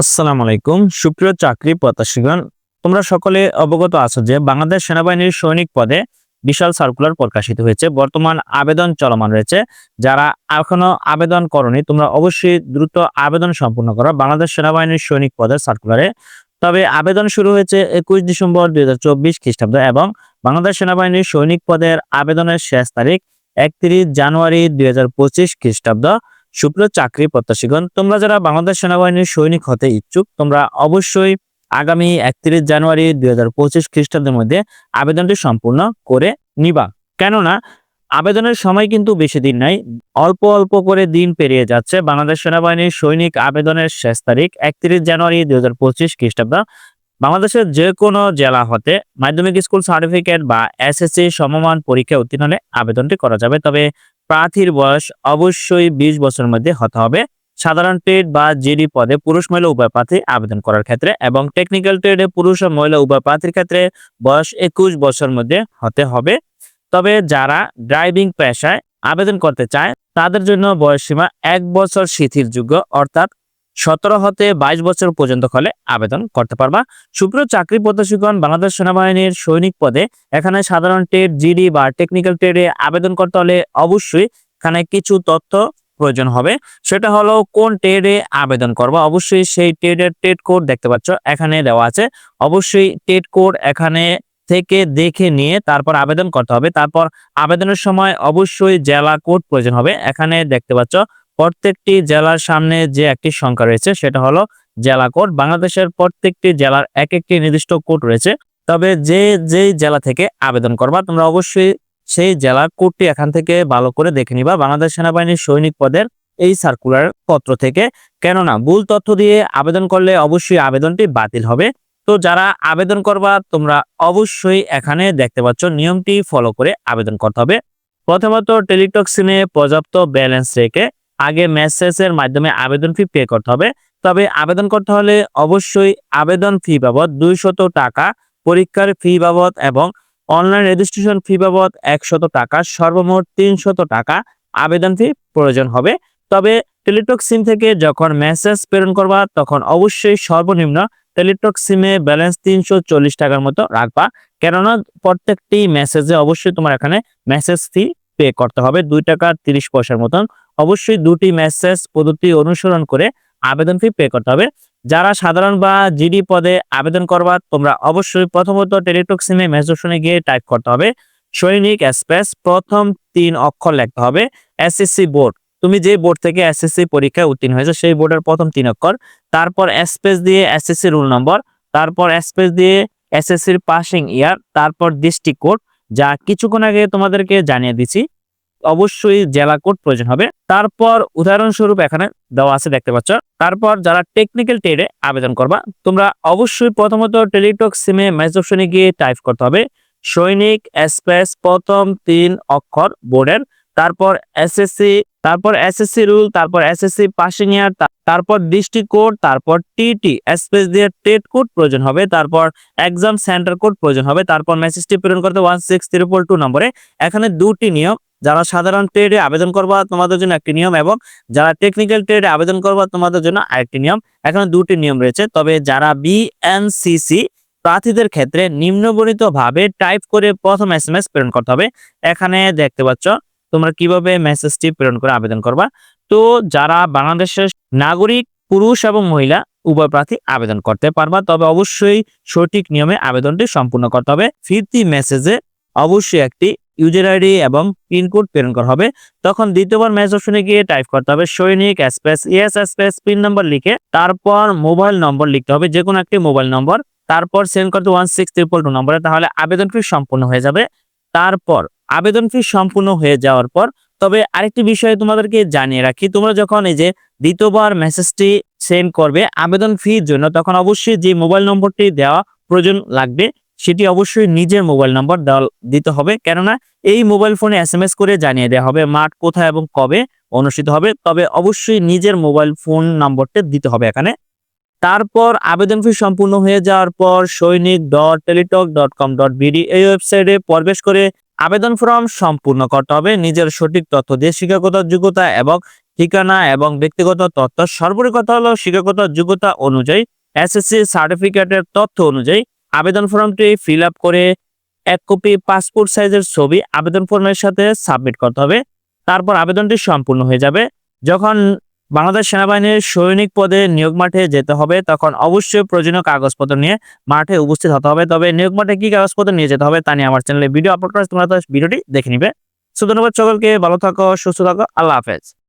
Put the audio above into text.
আসসালামু আলাইকুম। সুপ্রিয় চাকরি প্রত্যাশীগণ, তোমরা সকলে অবগত আছো যে বাংলাদেশ সেনাবাহিনীর সৈনিক পদে বিশাল সার্কুলার প্রকাশিত হয়েছে। বর্তমান আবেদন চলমান রয়েছে। যারা এখনও আবেদন করনি, তোমরা অবশ্যই দ্রুত আবেদন সম্পূর্ণ করো বাংলাদেশ সেনাবাহিনীর সৈনিক পদের সার্কুলারে তবে আবেদন শুরু হয়েছে একুশ ডিসেম্বর দুই হাজার চব্বিশ খ্রিস্টাব্দ এবং বাংলাদেশ সেনাবাহিনীর সৈনিক পদের আবেদনের শেষ তারিখ একত্রিশ জানুয়ারি দুই হাজার পঁচিশ খ্রিস্টাব্দ। সুপ্রিয় চাকরি প্রত্যাশীগণ, তোমরা যারা বাংলাদেশ সেনাবাহিনীর সৈনিক হতে ইচ্ছুক, তোমরা অবশ্যই আগামী একত্রিশ জানুয়ারি দুই হাজার পঁচিশ খ্রিস্টাব্দের মধ্যে আবেদনটি সম্পূর্ণ করে নিবা। কেননা, আবেদনের সময় কিন্তু বেশি দিন নাই, অল্প অল্প করে দিন পেরিয়ে যাচ্ছে বাংলাদেশ সেনাবাহিনীর সৈনিক আবেদনের শেষ তারিখ একত্রিশ জানুয়ারি দুই হাজার পঁচিশ খ্রিস্টাব্দ। বাংলাদেশের যে কোনো জেলা হতে মাধ্যমিক স্কুল সার্টিফিকেট বা এসএসসি সমমান পরীক্ষা উত্তীর্ণ হলে আবেদনটি করা যাবে, তবে প্রার্থীর বয়স অবশ্যই বিশ বছরের মধ্যে হতে হবে। সাধারণ ট্রেড বা জিডি পদে পুরুষ মহিলা উভয় প্রার্থী আবেদন করার ক্ষেত্রে এবং টেকনিক্যাল ট্রেডে পুরুষ ও মহিলা উভয় প্রার্থীর ক্ষেত্রে বয়স একুশ বছর মধ্যে হতে হবে। তবে যারা ড্রাইভিং পেশায় আবেদন করতে চায়, তাদের জন্য বয়স সীমা এক বছর শিথিলযোগ্য, অর্থাৎ সতেরো হতে বাইশ বছর পর্যন্ত হলে আবেদন করতে পারবা। সুপ্রিয় চাকরি প্রত্যাশীগণ, বাংলাদেশ সেনাবাহিনীর সৈনিক পদে এখানে সাধারণ ট্রেড জিডি বা টেকনিক্যাল ট্রেডে আবেদন করতে হলে অবশ্যই এখানে কিছু তথ্য প্রয়োজন হবে। সেটা হলো কোন ট্রেডে আবেদন করবা। অবশ্যই সেই ট্রেডের ট্রেড কোড দেখতে পাচ্ছ, এখানে দেওয়া আছে। অবশ্যই ট্রেড কোড এখানে থেকে দেখে নিয়ে তারপর আবেদন করতে হবে। তারপর আবেদনের সময় অবশ্যই জেলা কোড প্রয়োজন হবে। এখানে দেখতে পাচ্ছ প্রত্যেকটি জেলার সামনে যে একটি সংখ্যা রয়েছে, সেটা হলো জেলা কোড। বাংলাদেশের প্রত্যেকটি জেলার এক একটি নির্দিষ্ট কোড রয়েছে। তবে যে, যেই জেলা থেকে আবেদন করবা, তোমরা অবশ্যই সেই জেলার কোডটি এখান থেকে ভালো করে দেখে নিবা। বাংলাদেশ সেনাবাহিনীর সৈনিক পদের এই সার্কুলার পত্র থেকে। কেননা, ভুল তথ্য দিয়ে আবেদন করলে অবশ্যই আবেদনটি বাতিল হবে। তো যারা আবেদন করবা, তোমরা অবশ্যই এখানে দেখতে পাচ্ছ নিয়মটি ফলো করে আবেদন করতে হবে। প্রথমত, টেলিটক সিমে পর্যাপ্ত ব্যালেন্স রেখে আগে মেসেজের মাধ্যমে আবেদন ফি পে করতে হবে। তবে আবেদন করতে হলে অবশ্যই আবেদন ফি বাবদ দুইশত টাকা, পরীক্ষার ফি বাবদ এবং অনলাইন রেজিস্ট্রেশন ফি বাবদ একশত টাকা, সর্বমোট তিনশত টাকা আবেদন ফি প্রয়োজন হবে। তবে টেলিটক সিম থেকে যখন মেসেজ প্রেরণ করবা, তখন অবশ্যই সর্বনিম্ন টেলিটক সিমে ব্যালেন্স তিনশো চল্লিশ টাকার মতো রাখবা। কেননা প্রত্যেকটি মেসেজে অবশ্যই তোমার এখানে মেসেজ ফি পে করতে হবে দুই টাকা তিরিশ পয়সার মতন। অবশ্যই দুটি মেসেজ পদ্ধতি অনুসরণ করে আবেদন ফি পে করতে হবে। যারা সাধারণ বা জিডি পদে আবেদন করবা, তোমরা অবশ্যই প্রথমত টেলিটক সিমে মেসেজনে গিয়ে টাইপ করতে হবে। সৈনিক স্পেস প্রথম তিন অক্ষর লিখতে হবে এসএসসি বোর্ড তুমি যে বোর্ড থেকে এসএসসি পরীক্ষায় উত্তীর্ণ হয়েছে, সেই বোর্ডের প্রথম তিন অক্ষর। তারপর স্পেস দিয়ে এসএসসি রুল নম্বর তারপর স্পেস দিয়ে এসএসসির পাসিং ইয়ার তারপর ডিস্ট্রিক্ট কোড যা কিছুক্ষণ আগে তোমাদেরকে জানিয়ে দিছি, অবশ্যই জেলা কোড প্রয়োজন হবে। তারপর উদাহরণস্বরূপ এখানে দেওয়া আছে, দেখতে পাচ্ছ। তারপর যারা টেকনিক্যাল ট্রেডে আবেদন করবা, তোমরা অবশ্যই প্রথমত টেলিটক সিমে ম্যাচ অপশনে গিয়ে টাইপ করতে হবে। সৈনিক স্পেস প্রথম তিন অক্ষর বোর্ডের তারপর এসএসসি তারপর এসএসসি রুল তারপর এসএসসি পাসিং ইয়ার তারপর কোড তারপর টিটি স্পেস দিয়ে টেট কোড প্রয়োজন হবে, তারপর এক্সাম সেন্টার কোড প্রয়োজন হবে, তারপর মেসেজটি প্রেরণ করতে ওয়ান সিক্স ত্রিপল টু নম্বরে। এখানে দুটি নিয়ম, যারা সাধারণ ট্রেডে আবেদন করবা তোমাদের জন্য একটি নিয়ম, এবং যারা টেকনিক্যাল ট্রেডে আবেদন করবা তোমাদের জন্য আরেকটি নিয়ম। এখানে দুটি নিয়ম রয়েছে, তবে যারা বিএনসিসি প্রার্থীদের ক্ষেত্রে নিম্নবর্ণিত ভাবে টাইপ করে প্রথম এস এম এস প্রেরণ করতে হবে। এখানে দেখতে পাচ্ছ তোমরা কীভাবে মেসেজটি প্রেরণ করে আবেদন করবা? তো যারা বাংলাদেশের নাগরিক, পুরুষ এবং মহিলা, উভয় প্রার্থী আবেদন করতে পারবা। তবে অবশ্যই সঠিক নিয়মে আবেদনটি সম্পূর্ণ করতে হবে। ফিরতি মেসেজে অবশ্যই একটি ইউজার আইডি এবং পিনকোড প্রেরণ করা হবে। তখন দ্বিতীয়বার মেসেজ অপশনে গিয়ে টাইপ করতে হবে সৈনিক space ES space PIN number লিখে তারপর মোবাইল নম্বর লিখতে হবে যে কোনো একটি মোবাইল নম্বর তারপর সেন্ড করতে ওয়ান সিক্স ট্রিপল টু নম্বরে তাহলে আবেদন ফি সম্পূর্ণ হয়ে যাবে। তারপর আবেদন ফি সম্পূর্ণ হয়ে যাওয়ার পর, তবে আরেকটি বিষয় তোমাদেরকে জানিয়ে রাখি, তোমরা যখন এই যে দ্বিতীয়বার মেসেজটি সেন্ড করবে আবেদন ফির জন্য, তখন অবশ্যই যে মোবাইল নম্বরটি দেওয়া প্রয়োজন লাগবে, সেটি অবশ্যই নিজের মোবাইল নম্বর দেওয়া দিতে হবে। কেননা এই মোবাইল ফোনে এস এম এস করে জানিয়ে দেওয়া হবে মাঠ কোথায় এবং কবে অনুষ্ঠিত হবে, তবে অবশ্যই নিজের মোবাইল ফোন নম্বরটা দিতে হবে এখানে। তারপর আবেদন ফি সম্পূর্ণ হয়ে যাওয়ার পর, Sainik dot Teletalk dot com dot BD এই ওয়েবসাইটে প্রবেশ করে আবেদন ফর্ম সম্পূর্ণ করতে হবে। নিজের সঠিক তথ্য দিয়ে শিক্ষাগত যোগ্যতা এবং ঠিকানা এবং ব্যক্তিগত তথ্য। সর্বোপরি কথা হলো শিক্ষাগত যোগ্যতা অনুযায়ী, এসএসসি সার্টিফিকেটের তথ্য অনুযায়ী আবেদন ফর্মটি ফিল আপ করে এক কপি পাসপোর্ট সাইজের ছবি আবেদন ফর্মের সাথে সাবমিট করতে হবে। তারপর আবেদনটি সম্পূর্ণ হয়ে যাবে। যখন বাংলাদেশ সেনাবাহিনীর সৈনিক পদে নিয়োগ মাঠে যেতে হবে, তখন অবশ্যই প্রয়োজনীয় কাগজপত্র নিয়ে মাঠে উপস্থিত হতে হবে। তবে নিয়োগ মাঠে কি কাগজপত্র নিয়ে যেতে হবে তা নিয়ে আমার চ্যানেলে ভিডিও আপলোড করা তোমরা ভিডিওটি দেখে নিবে। সো ধন্যবাদ সকলকে, ভালো থাকো, সুস্থ থাকো, আল্লাহ হাফেজ।